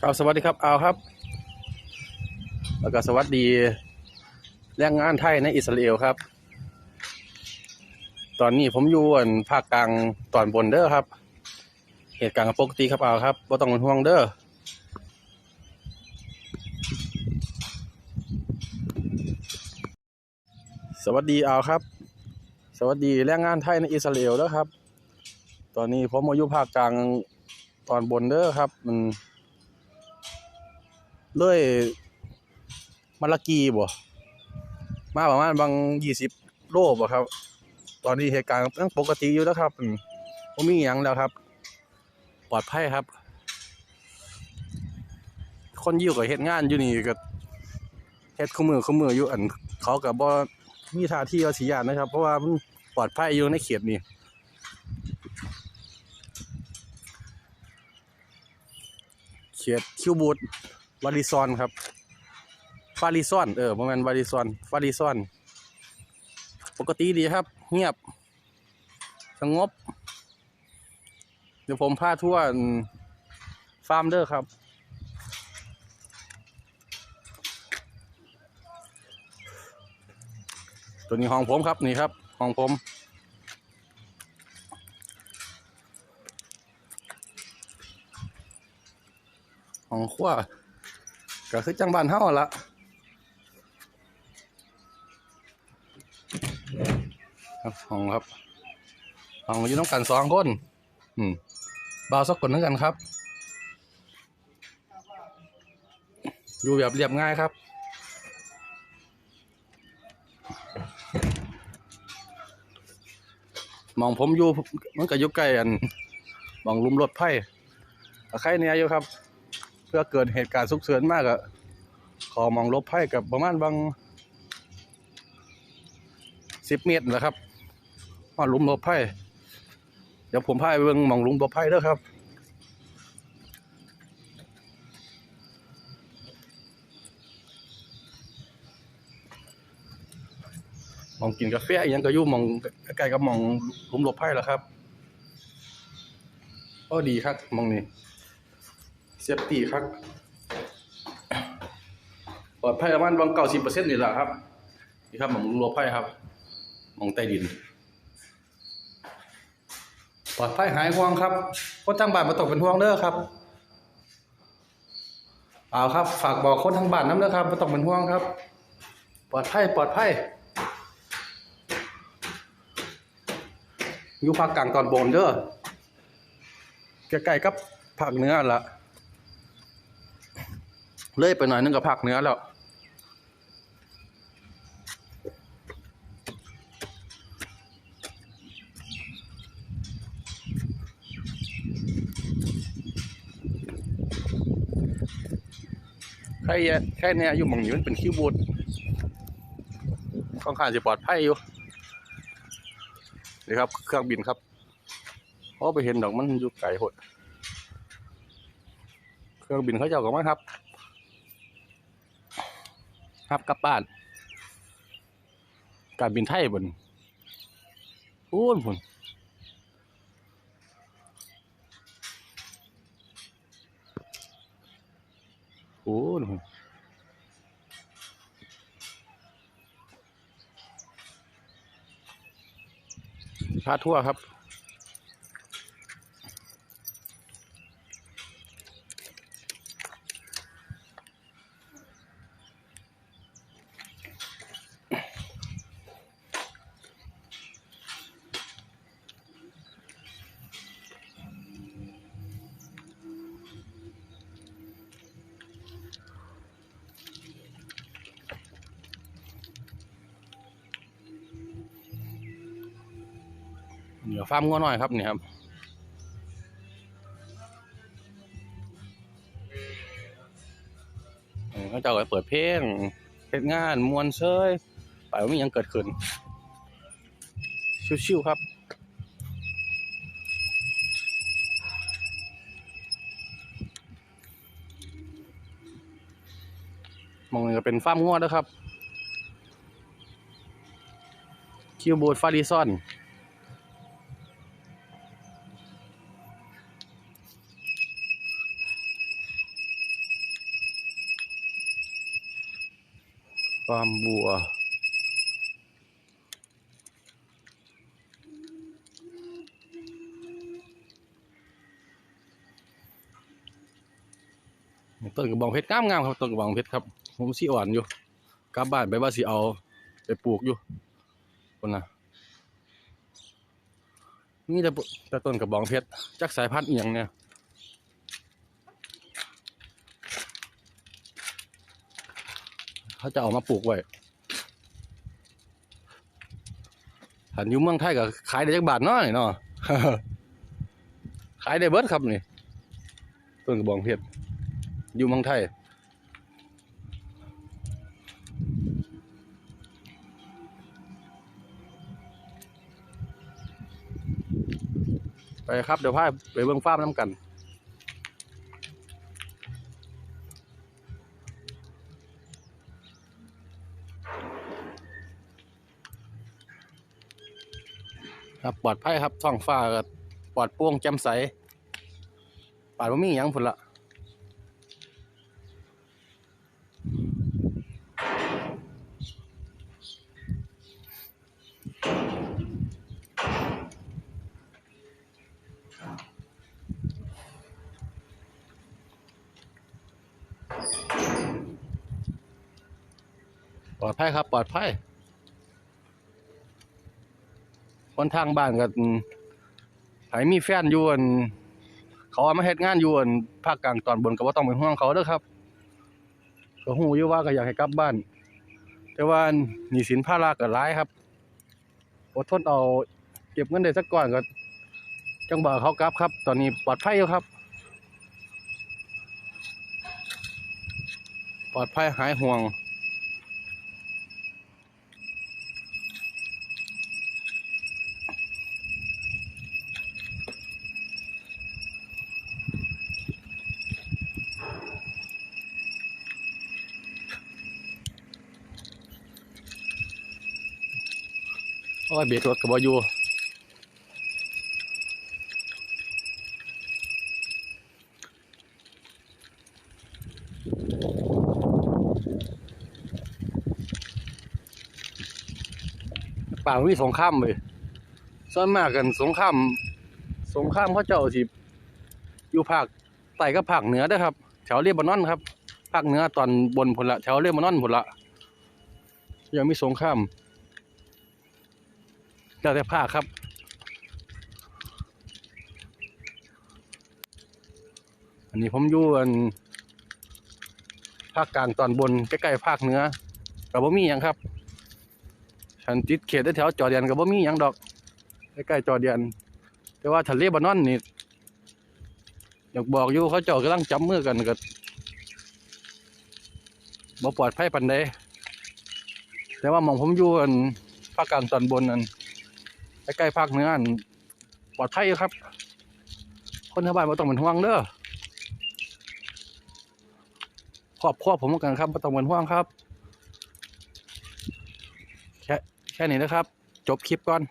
ครับสวัสดีครับเอาครับ แล้วก็สวัสดีแรงงานไทยในอิสราเอลครับ ตอนนี้ผมอยู่อันภาคกลางตอนบนเด้อครับ เหตุการณ์ปกติครับเอาครับบ่าต้องเป็นห่วงเด้อสวัสดีเอาครับ สวัสดีแรงงานไทยในอิสราเอลเด้อครับ ตอนนี้ผมมาอยู่ภาคกลาง ตอนบนเด้อครับ มันเลยมาลากีบ่มาประมาณบางยี่สิบโลบ่ครับ ตอนนี้เหตุการณ์ยังปกติอยู่แล้วครับอืมมีหยังแล้วครับ ปลอดภัยครับ คนอยู่กับเฮ็ดงานอยู่นี่ก็เฮ็ดคู่มือคู่มืออยู่อันเขาก็บ่มีท่าทีว่าสิยานนะครับ เพราะว่ามันปลอดภัยอยู่ในเขตนี้ เขตคิวบูดวาริซอนครับฟาริซอน เออประมาณวาริซอนฟาริซอน ปกติดีครับ เงียบ สงบ เดี๋ยวผมพาทั่วฟาร์มเดอร์ครับ ตัวนี้ห้องผมครับนี่ครับห้องผม องครัวก็คือจังบ้านเฮาละครับห้องครับห้องอยู่น้องกันสองคน อืมบ่าวสักคนนึงกันครับ อยู่แบบเรียบง่ายครับมองผมอยู่มันก็อยู่ใกล้อันมองลุมรถไผ่ใครเนี่ยอยู่ครับ เพื่อเกิดเหตุการณ์ฉุกเฉินมากอะขอมองลบไพ่กับประมาณบางสิบเมตรนะครับว่าลุมลบไพ่เดี๋ยวผมพายไปเบิ่งมองลุมลบไพ่เด้อครับมองกินกาแฟอหยังก็ยู่มองใกล้กับมองลุมหลบไพ่แล้วครับก็ดีครับมองนี้ เซฟตี้ครับปลอดภัยประมาณบางเก้าสิบเปอร์เซ็นต์นี่แหละครับนี่ครับหมองหลุมหลบไพ่ครับหมองใต้ดิน ปลอดภัยหายห่วงครับคนทางบ้านมาตกเป็นห่วงเด้อครับเอาครับ ฝากบอกคนทางบ้านน้ำเด้อครับมาตกเป็นห่วงครับ ปลอดภัยปลอดภัยอยู่ภาคกลางตอนบนเด้อใกล้ๆกับภาคเหนือละ เลยไปหน่อยนึงกับภาคเนื้อแล้วใค่แค่เนี้ยอยู่หมองนี้มันเป็นคิวบูดค่อนข้างจะปลอดภัยอยู่นี่ครับ เครื่องบินครับเพราะไปเห็นดอกมันอยู่ไกลหด เครื่องบินเขาเจ้าก็มาครับ ครับกลับบ้าน การบินไทยบนพูนพุ่นพูนพุ่นพาทั่วครับ เดี๋ยวฟาร์มงัวหน่อยครับเนี่ยครับเขาจ้าก็เปิดเพลงเฮ็ดงานมวนเซยไปว่ามียังเกิดขึ้น ชิวๆครับมองนี่ก็เป็นฟาร์มงัวนะครับ คิวบูดฟาริซอนาร์มบัว ต้นกระบองเพชรงามงามๆครับต้นกระบองเพชรครับ ผมสีอ่อนอยู่กลับบ้านไปว่าสิเอาไปปลูกอยู่คนน่ะนี่แต่ต้นกระบองเพชรจักสายพันธุ์อียงเนี่ย เขาจะเอามาปลูกไว้หันอยู่เมืองไทยก็ขายได้จักบาทน้อยเนาะขายได้เบิดครับนี่ต้นกระบองเพชรอยู่เมืองไทยไปครับเดี๋ยวพาไปเบิ่งฟ้ามน้ำกัน ครับปลอดภัยครับท้องฟ้าก็ปลอดโปร่งแจ่มใสป่าดว่มีหยังพุ่นละปลอดภัยครับ ปลอดภัย คนทางบ้านก็ไผมีแฟนอยู่อันเขาเอามาเฮ็ดงานอยู่อันภาคกลางตอนบนก็บ่ต้องเป็นห่วงเขาเด้อครับก็ฮู้อยู่ว่าก็อยากให้กลับบ้าน แต่ว่าหนี้สินภาระก็หลายครับอดทนเอาเก็บเงินได้สักก่อนก็จังบ่าเขากลับครับ ตอนนี้ปลอดภัยอยู่ครับ ปลอดภัยหายห่วง โอ้ยเบรกรถกับบอยู่ป่ามีสงครามเลยส่วนมากกันสงครามสงครามเขาเจ้าสิอยู่ภาคใต้กับภาคเหนือเด้ครับ แถวเลบานอนครับภาคเหนือตอนบนพุ่นละแถวเลบานอนพุ่นละยังมีสงคราม แล้วแต่ภาครับ อันนี้ผมอยู่อันภาคกลางตอนบนใกล้ๆภาคเหนือกับบ่มีหยังครับฉันติดเขตแถวจอร์แดนกับบ่มีหยังดอก ใกล้ๆจอร์แดนแต่ว่าทะเลบานอนนี่อยากบอกอยู่เขาเจ้ากำลังจับมือกันก็บ่ปลอดภัยปานใดแต่ว่ามองผมอยู่อันภาคกลางตอนบนนั่น ใกล้ๆภาคเหนือนปลอดภัยครับ คนชาวบ้านไม่ต้องเป็นห่วงเด้อครอบครัวผมเหมือนกันครับไม่ต้องเป็นห่วงครับ แค่แค่นี้นะครับ จบคลิปก่อน